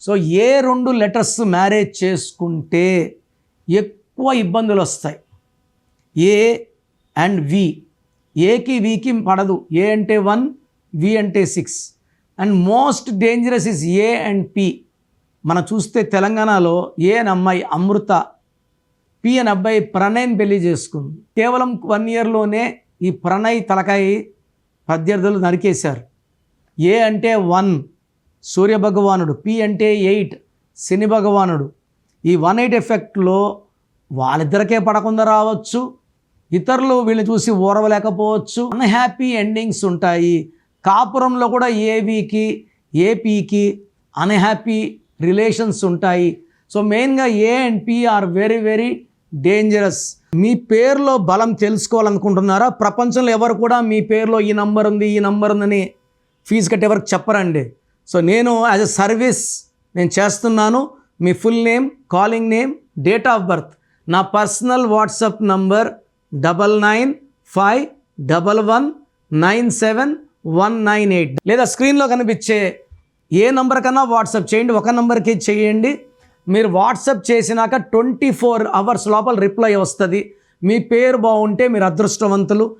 So ఏ రెండు letters marriage చేసుకుంటే ఎక్కువ ఇబ్బందులు వస్తాయి. A and V. ఏకి వికి పడదు. ఏ అంటే వన్ వి అంటే six. And most dangerous is A and P. మనం చూస్తే తెలంగాణలో ఏ అని అమ్మాయి అమృత పి అని అబ్బాయి ప్రణయ్ని పెళ్ళి చేసుకుంది. కేవలం వన్ ఇయర్లోనే ఈ ప్రణయ్ తలకాయి ప్రత్యర్థులు నరికేశారు. ఏ అంటే వన్ సూర్య భగవానుడు పి అంటే ఎయిట్ శని భగవానుడు. ఈ వన్ ఎయిట్ ఎఫెక్ట్లో వాళ్ళిద్దరికే పడకుండా రావచ్చు. ఇతరులు వీళ్ళని చూసి ఓరవలేకపోవచ్చు. అన్హ్యాపీ ఎండింగ్స్ ఉంటాయి. కాపురంలో కూడా ఏవికి ఏపీకి అన్హ్యాపీ రిలేషన్స్ ఉంటాయి. సో మెయిన్గా A and P are very very dangerous మీ పేరులో బలం తెలుసుకోవాలనుకుంటున్నారా? ప్రపంచంలో ఎవరు కూడా మీ పేరులో ఈ నంబర్ ఉంది ఈ నంబర్ ఉందని ఫీజు కట్టేవరకు చెప్పరండి. సో నేను యాజ్ అ సర్వీస్ నేను చేస్తున్నాను. మీ full name calling name date of birth నా personal WhatsApp number double nine five double one nine seven one nine eight లేదా స్క్రీన్లో కనిపించే ఏ నంబర్ కన్నా వాట్సాప్ చేయండి. ఒక నంబర్కి చేయండి. మీరు వాట్సాప్ చేసినాక ట్వంటీ ఫోర్ అవర్స్ లోపల రిప్లై వస్తుంది. మీ పేరు బాగుంటే మీరు అదృష్టవంతులు.